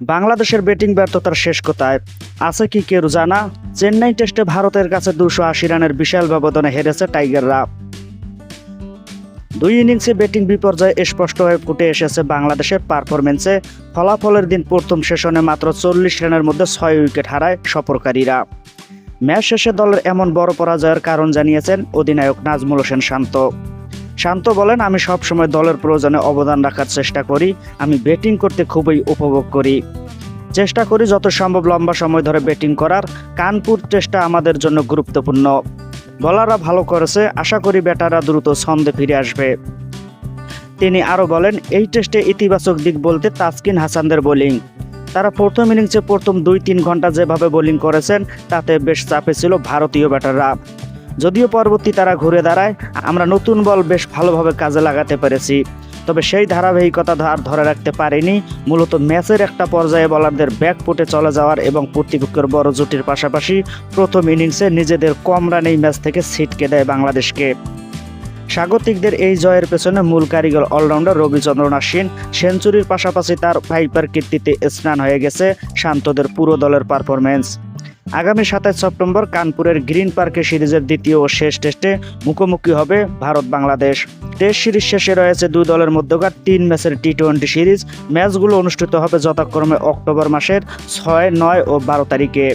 বাংলাদেশের ব্যাটিং ব্যর্থতার শেষ কোথায়? আছে কি কেউ জানা? চেন্নাই টেস্টে ভারতের কাছে দুশো আশি রানের বিশাল ব্যবধানে হেরেছে টাইগাররা। দুই ইনিংসে ব্যাটিং বিপর্যয় স্পষ্ট হয়ে ফুটে এসেছে বাংলাদেশের পারফরমেন্সে ফলাফলের দিন প্রথম সেশনে মাত্র চল্লিশ রানের মধ্যে ছয় উইকেট হারায় সফরকারীরা। ম্যাচ শেষে দলের এমন বড় পরাজয়ের কারণ জানিয়েছেন অধিনায়ক নাজমুল হোসেন শান্ত। শান্ত বলেন, আমি সবসময় দলের প্রয়োজনে অবদান রাখার চেষ্টা করি, আমি ব্যাটিং করতে খুবই উপভোগ করি। চেষ্টা করি যত সম্ভব লম্বা সময় ধরে ব্যাটিং করার, কানপুর টেস্টটা আমাদের জন্য গুরুত্বপূর্ণ। বলাররা ভালো করেছে, আশা করি ব্যাটাররা দ্রুত ছন্দে ফিরে আসবে। তিনি আরও বলেন, এই টেস্টে ইতিবাচক দিক বলতে তাসকিন হাসানদের বোলিং। তারা প্রথম ইনিংসে প্রথম দুই তিন ঘণ্টা যেভাবে বোলিং করেছেন, তাতে বেশ চাপে ছিল ভারতীয় ব্যাটাররা। যদিও পরবর্তী তারা ঘুরে দাঁড়ায়, আমরা নতুন বল বেশ ভালোভাবে কাজে লাগাতে পেরেছি। তবে সেই ধারাবাহিকতা ধার ধরে রাখতে পারেনি। মূলত ম্যাচের একটা পর্যায়ে বলারদের ব্যাক ব্যাকফুটে চলে যাওয়ার এবং প্রতিপক্ষের বড় জুটির পাশাপাশি প্রথম ইনিংসে নিজেদের কম রানেই ম্যাচ থেকে ছিটকে দেয় বাংলাদেশকে। স্বাগতিকদের এই জয়ের পেছনে মূল কারিগর অলরাউন্ডার রবিচন্দ্রন আশ্বিন সেঞ্চুরির পাশাপাশি তার ফাইপার কীর্তিতে স্নান হয়ে গেছে শান্তদের পুরো দলের পারফরমেন্স আগামী সাতাশ সেপ্টেম্বর কানপুরের গ্রিন পার্কে সিরিজের দ্বিতীয় ও শেষ টেস্টে মুখোমুখি হবে ভারত বাংলাদেশ। টেস্ট সিরিজ শেষে রয়েছে দুই দলের মধ্যকার তিন ম্যাচের টি টোয়েন্টি সিরিজ। ম্যাচগুলো অনুষ্ঠিত হবে যথাক্রমে অক্টোবর মাসের ছয়, নয় ও বারো তারিখে।